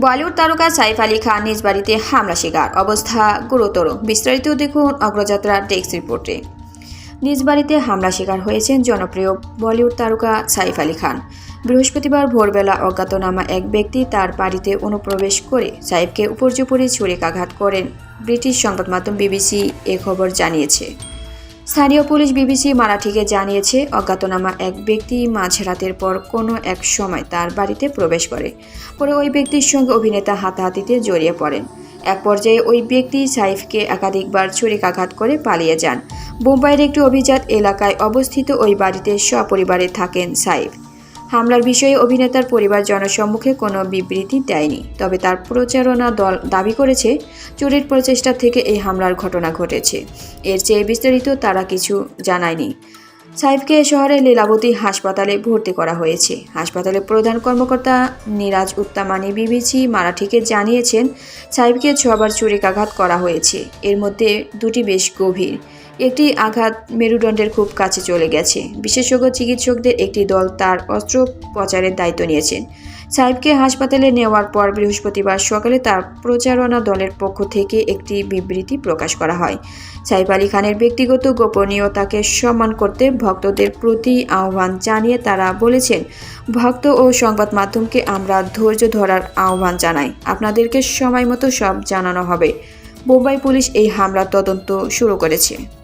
বলিউড তারকা সাইফ আলী খান নিজ বাড়িতে হামলা শিকার। অবস্থা গুরুতর। বিস্তারিত দেখুন অগ্রযাত্রা ডেস্ক রিপোর্টে। নিজ বাড়িতে হামলা শিকার হয়েছেন জনপ্রিয় বলিউড তারকা সাইফ আলী খান। বৃহস্পতিবার ভোরবেলা অজ্ঞাতনামা এক ব্যক্তি তার বাড়িতে অনুপ্রবেশ করে সাইফকে উপর্যুপরি ছুরিকাঘাত করেন, ব্রিটিশ সংবাদ মাধ্যম বিবিসি এ খবর জানিয়েছে। স্থানীয় পুলিশ বিবিসি মারাঠিকে জানিয়েছে, অজ্ঞাতনামা এক ব্যক্তি মাঝরাতের পর কোনো এক সময় তার বাড়িতে প্রবেশ করে। পরে ওই ব্যক্তির সঙ্গে অভিনেতা হাতাহাতিতে জড়িয়ে পড়েন। এক পর্যায়ে ওই ব্যক্তি সাইফকে একাধিকবার ছুরিকাঘাত করে পালিয়ে যান। বোম্বাইয়ের একটি অভিজাত এলাকায় অবস্থিত ওই বাড়িতে সপরিবারে থাকেন সাইফ। হামলার বিষয়ে অভিনেতার পরিবার জনসম্মুখে কোনো বিবৃতি দেয়নি। তবে তার প্রচারণা দল দাবি করেছে, চুরির প্রচেষ্টা থেকে এই হামলার ঘটনা ঘটেছে। এর চেয়ে বিস্তারিত তারা কিছু জানায়নি। সাইফকে শহরের লীলাবতী হাসপাতালে ভর্তি করা হয়েছে। হাসপাতালের প্রধান কর্মকর্তা নিরাজ উত্তামানি বিবিসি মারাঠিকে জানিয়েছেন, সাইফকে ছবার ছুরিকাঘাত করা হয়েছে। এর মধ্যে দুটি বেশ গভীর। একটি আঘাত মেরুদণ্ডের খুব কাছে চলে গেছে। বিশেষজ্ঞ চিকিৎসকদের একটি দল তার অস্ত্রোপচারের দায়িত্ব নিয়েছেন সাহেবকে হাসপাতালে নেওয়ার পর বৃহস্পতিবার সকালে তার প্রচারণা দলের পক্ষ থেকে একটি বিবৃতি প্রকাশ করা হয়। সাইফ আলী খানের ব্যক্তিগত গোপনীয়তাকে সম্মান করতে ভক্তদের প্রতি আহ্বান জানিয়ে তারা বলেছেন, ভক্ত ও সংবাদ মাধ্যমকে আমরা ধৈর্য ধরার আহ্বান জানাই। আপনাদেরকে সময় মতো সব জানানো হবে। মুম্বাই পুলিশ এই হামলার তদন্ত শুরু করেছে।